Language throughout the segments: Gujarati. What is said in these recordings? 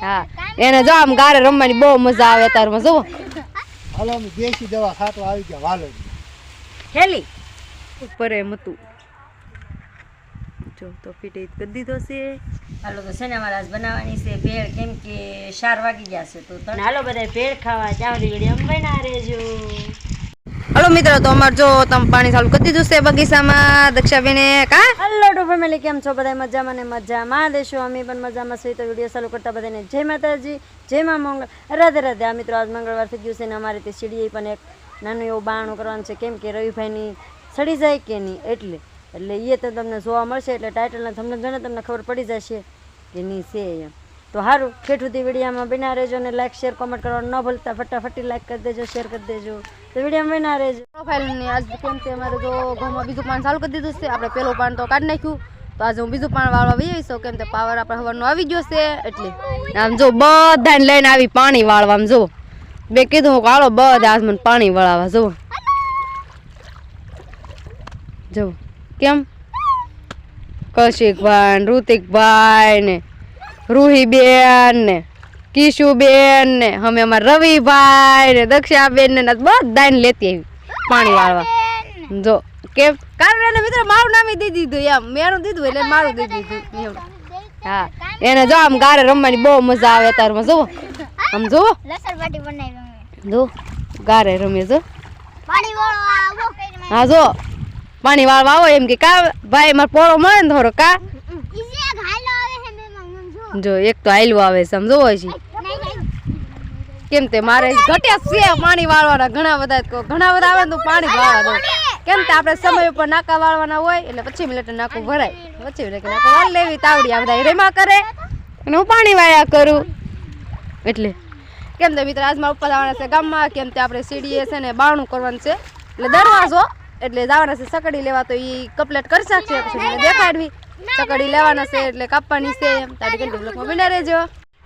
હા. એને જો આમ ગારે રમવાની બહુ મજા આવે તારમાં જુઓ. હાલો અમે દેશી દવા ખાતો આવી ગયા વાલો. હેલી. ઉપર એમ હતું. જો તો ફીટ કરી દીધો છે. હાલો તો છે ને અમારે આજ બનાવવાની છે ભેળ કેમ કે ચાર વાગી ગયા છે તો હાલો બધા ભેળ ખાવા ચાવડી સુધી વીડિયો બના રહેજો. હલો મિત્રો, તો અમારે જો તમે પાણી ચાલુ કરી દીધું છે બગીચામાં. દક્ષાબેને કા? હલો ટુ ફેમિલી કેમ છો? બધા મજામાં ને મજામાં દેશો અમે પણ મજામાં છીએ. તો વીડિયો ચાલુ કરતા બધાને જય માતાજી, જય મા મંગળ. રાધે રાધે. આ મિત્રો, આજ મંગળવાર થઈ ગયું છે ને અમારે તે સીડીએ પણ એક નાનું એવું બાણું કરવાનું છે. કેમ કે રવિભાઈની સડી જાય કે નહીં? એટલે એટલે એ તો તમને જોવા મળશે. એટલે ટાઇટલના તમને જોઈને તમને ખબર પડી જશે કે નહીં છે એમ. તો સારું ઠેઠુંથી વિડીયામાં બિના રહેજો ને લાઈક શેર કોમેન્ટ કરવાનું ન ભૂલતા. ફટાફટી લાઈક કરી દેજો શેર કરી દેજો. તો વિડીયોમાં ના રહેજો. પ્રોફાઇલની આજ કેમ કે અમારે જો ઘઉંમાં બીજું પાણી ચાલુ કરી દીધું છે, આપણે પેલું પાણી તો કાઢી નાખ્યું. તો આજે હું બીજું પાણી વાળવા આવી આવીશું, કેમ કે પાવર આપણે હવાનો આવી ગયો છે, એટલે. આમ જો બધાને લઈને આવી પાણી વાળવા, આમ જો. મેં કીધું હું કાળો બધા આજ મને પાણી વળાવવા જુઓ. જો કેમ? કૌશિકભાઈ ઋતિકભાઈ ને રૂહીબેન ને કિશુબેન ને, અમે અમારા રવિભાઈ ને, દક્ષાબેન ને બધાને લેતી આવી પાણી વાળવા. જો કેમ કારણ મિત્ર મારું નામ દઈ દીધું એમ. મેરું દીધું એટલે મારું દઈ દીધું એમ. હા, એને જો આમ ગારે રમવાની બહુ મજા આવે તારમાં, જુઓ. આમ જુઓ. જો, ગારે રમે જો. હા જો પાણી વાળવા આવો એમ કે કા ભાઈ, મારો પોળો મળે ને થોડો કા ઈઝી એક હાલો આવે છે મે મમ જો એક તો આયલું આવે સમજો હોય છે. કેમ તે મારે ઘટ્યા છે પાણી વાળવાના ઘણા બધા ઘણા બધા આવે તો પાણી વાળવા દઉં કેમ તે આપણે સમય ઉપર નાકા વાળવાના હોય એટલે પછી મિનિટ નાકું ભરાય. પછી મિનિટ નાકું વાળ લેવી તાવડી આ બધા રેમા કરે. અને હું પાણી વાળ્યા કરું. એટલે કેમ તે મિત્ર આજમાં ઉપર આવવાના છે ગામમાં કેમ તે આપણે સીડીએ છે ને બાણું કરવાનું છે. એટલે દરવાજો એટલે જવાના છે સકડી લેવા તો એ કપલેટ કરી શકશે પછી દેખાડવી. સકડી લેવાના છે એટલે કાપવાની છે એમ. તારી કંઈ બ્લોકમાં બિના રહેજો.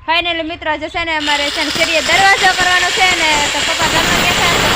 ફાઇનલી મિત્રો જે છે ને અમારે છે ને શેરીએ દરવાજો કરવાનો છે ને તો પપ્પા ઘરમાં બેઠા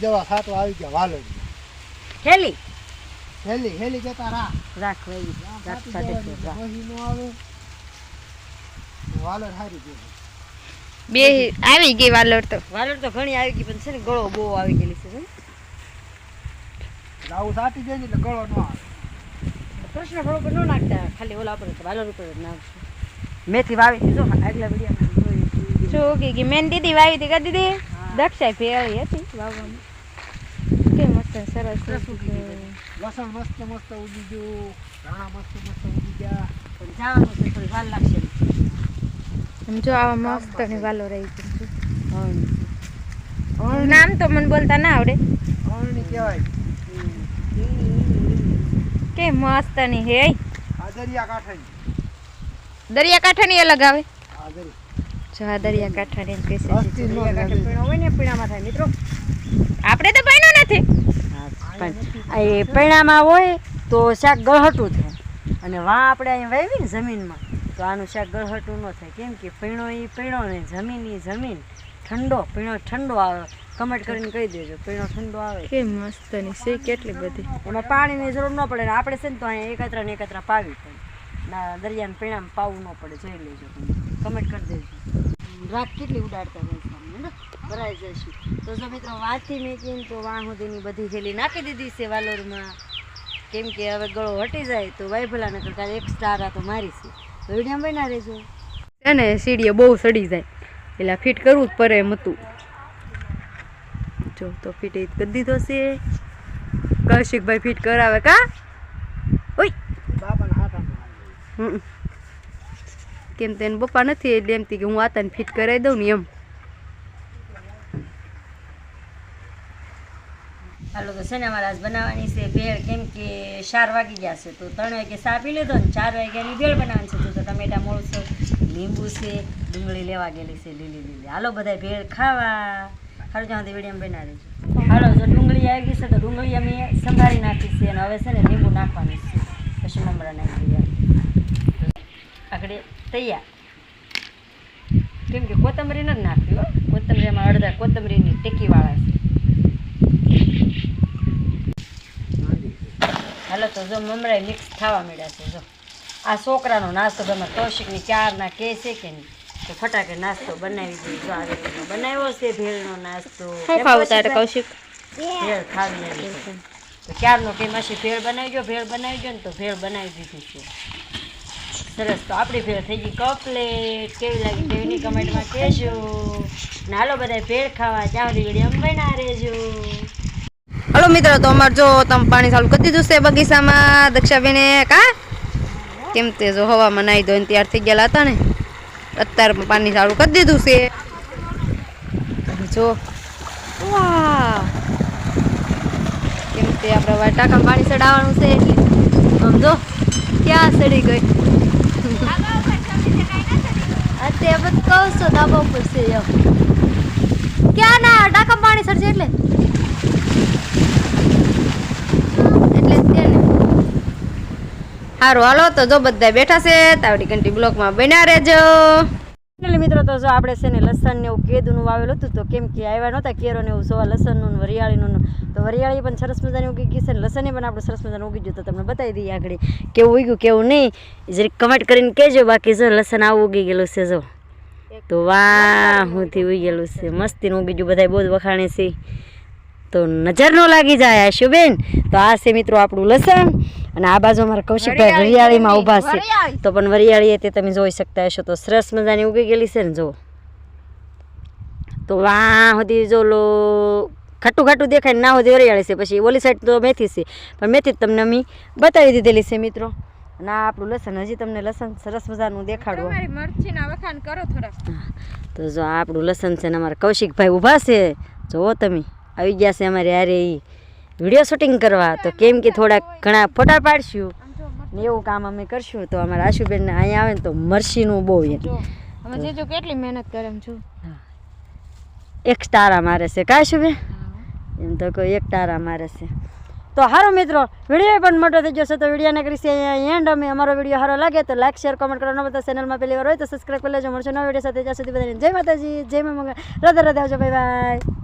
દેશી દવા ખાતો આવી ગયા વાલો હેલી? હેલી હેલી જતા રા રાખ ભાઈ રાખ સાથે વહી નો આવે. વાલર હારી ગયો. બે આવી ગઈ વાલર તો. વાલર તો ઘણી આવી ગઈ પણ છે ને ગળો બહુ આવી ગયેલી છે લાવું સાટી જાય ને એટલે ગળો નો આવે. કૃષ્ણ ફળ પર ન નાખતા. ખાલી ઓલા પર વાલર ઉપર નાખશું. મેથી વાવી હતી જો આગલા વીડિયો શું કે મેન દીદી વાવી હતી કા દીધી દક્ષાઈ ફેરવી હતી વાવવામાં કે મસ્ત સરસ લસણ મસ્ત મસ્ત ઉગી ગયું ધાણા મસ્ત મસ્ત ઉગી ગયા. પણ જવાનું છે થોડી વાર લાગશે. સમજો આવા મસ્ત ને વાલો રહી ગયો નામ તો મને બોલતા ના આવડે. અરણી કહેવાય. કે મસ્તની હે. દરિયા કાંઠાની દરિયાકાંઠાની અલગ આવે. જો આ દરિયાકાંઠાની એમ કહે છે પીણો હોય ને પીણામાં થાય મિત્રો. આપણે તો બન્યો નથી. પણ એ પૈણામાં હોય તો શાક ગળહટું થાય. અને વાં આપણે અહીં વાવી ને જમીનમાં તો આનું શાક ગળહટું ન થાય. કેમ કે પૈણો એ પીણો ને જમીન એ જમીન. ઠંડો પીણો ઠંડો આવે. કમેન્ટ કરીને કહી દેજો પીણો ઠંડો આવે. કે મસ્તની છે કેટલી બધી? એમાં પાણીની જરૂર ન પડે ને આપણે છે ને તો અહીંયા એકત્ર ને એકત્ર પાવી પડે. ના દરિયાને પીણામાં પાવું ન પડે. જોઈ લેજો કમેન્ટ કરી દેજો. રાત કેટલી ઉડાડતા હોય ભરાઈ જશું તો જો મિત્રો વાંચી મેકીને તો વાં સુધીની બધી થેલી નાખી દીધી છે વાલોરમાં. કેમ કે હવે ગળો હટી જાય તો વાયભલા ને કરતા એક સ્ટાર આ તો મારી છે. તો વીડિયો બના રહેજો. છે ને સીડીએ બહુ સડી જાય. એટલે ફિટ કરવું જ પડે એમ હતું. જો તો ફિટ એ કરી દીધો છે. કૌશિકભાઈ ફિટ કરાવે કા? ઓય. કેમ તેને બપ્પા નથી એટલે એમ કે હું આતાને ફિટ કરાવી દઉં ને એમ. હાલો, તો શેના મહારાજ બનાવવાની છે ભેળ. કેમ કે ચાર વાગી ગયા છે, તો ત્રણ વાગે સાપી લીધો ને ચાર વાગ્યાની ભેળ બનાવવાની છે. તો ટમેટા મોળસો લીંબુ છે, ડુંગળી લેવા ગયેલી છે, લીલી લીલી. હાલો બધા ભેળ ખાવા. હાલો જ્યાં સુધી વીડિયો બનાવી હાલો, જો ડુંગળી આવી ગઈ છે, તો ડુંગળી અમે સંભાળી નાખી છે અને હવે છે ને લીંબુ નાખવાનું છે. પછી મમરા નાખી આગળ તૈયાર. કેમ કે કોથમરી નથી નાખવી કોથમરીમાં અડધા કોથમરીની ટેકીવાળા છે હાલો તો જો મમરાય મિક્સ થવા મળ્યા છે જો. આ છોકરાનો નાસ્તો તમે તોશિકની ચારના કહે છે કે નહીં તો ફટાકે નાસ્તો બનાવી દઈએ જો આવી રીતનો બનાવ્યો છે ભેળનો નાસ્તો. કૌશિકભાઈ? ભેળ ખાવી એવી તો ક્યારનો કે માસી ભેળ બનાવજો ભેળ બનાવજો ને તો ભેળ બનાવી દીધી છે. સરસ તો આપણી ભેળ થઈ ગઈ કપલેટ કેવી લાગી તેની કમેન્ટમાં કહેજો. ને હાલો બધા ભેળ ખાવા ચાવડી ગળી વીડિયો બના રહેજો હલો મિત્રો, તો અમારે જો તમે પાણી ચાલુ કરી દીધું છે બગીચામાં. દક્ષાબેને કા? કેમ તે જો હવામાં નાહી ધોઈને તૈયાર થઈ ગયેલા હતા ને. અત્યારે પાણી ચાલુ કરી દીધું છે. જો, વાહ! કેમ તે આપણે હવે પાણી ચડાવવાનું છે એટલે સમજો ક્યાં ચડી ગઈ? અત્યારે કહું છો દાબો છે ક્યાં ના ટાંકામાં પાણી ચડશે એટલે જ તે ને સારું હાલો, તો જો બધા બેઠા છે, તાવડી ઘંટી બ્લોકમાં બન્યા રહેજો. મિત્રો, તો જો આપણે છે ને લસણ ને એવું કેદુનું વાવેલું હતું, તો કેમ કે આવ્યા નહોતા કેરો ને એવું જોવા, લસણનું વરિયાળીનું તો વરિયાળી પણ સરસ મજાની ઉગી ગઈ છે ને લસણ પણ આપણે સરસ મજાનું ઉગી ગયું તો તમને બતાવી દઈએ આગળ. કેવું ઉગ્યું, કેવું નહીં, જરીક કમેન્ટ કરીને કહેજો, બાકી જો લસણ આવું ઉગી ગયેલું છે, જો. તો વાહ, હુંથી ઉગી ગયેલું છે, મસ્તીનું ઉગી ગયું બધા બહુ જ વખાણે છે. તો નજર ન લાગી જાય આશુબેન તો આ છે મિત્રો આપણું લસણ. અને આ બાજુ અમારા કૌશિકભાઈ વરિયાળીમાં ઊભા છે. તો પણ વરિયાળી તે તમે જોઈ શકતા હશો. તો સરસ મજાની ઉગી ગયેલી છે ને જો તો વાહ સુધી જો લો ખાટું ખાટું દેખાય ને સુધી વરિયાળી છે. પછી ઓલી સાઈડ તો મેથી છે. પણ મેથી તમને અમે બતાવી દીધેલી છે મિત્રો. અને આ આપણું લસણ હજી તમને લસણ સરસ મજાનું દેખાડવું તો જો આ આપણું લસણ છે ને અમારા કૌશિકભાઈ ઊભા છે. જુઓ તમે આવી ગયા છે અમારે યારે એ વીડિયો શૂટિંગ કરવા તો કેમ કે થોડાક ઘણા ફોટા પાડશું ને એવું કામ અમે કરશું. તો અમારા આશુબેનને અહીંયા આવે ને તો મરસીનું બહુ એમ. અમે જીજુ કેટલી મહેનત કરે છું એક તારા મારે છે કા આશુબેન? એમ તો કોઈ એક તારા મારે છે. તો હારો મિત્રો વીડિયો પણ મોટો થઈ જશે તો વિડીયોને કરીશું અહીંયા એન્ડ અમે અમારો વીડિયો સારો લાગે તો લાઈક શેર કોમેન્ટ કરવાનો બધા ચેનલમાં પહેલી વાર હોય તો સબસ્ક્રાઈબ કરી લેજો. મળશે નવા વીડિયો સાથે. જ્યાં સુધી બધાને જય માતાજી જય મા મંગળ રાધા રાધે આવજો. Bye bye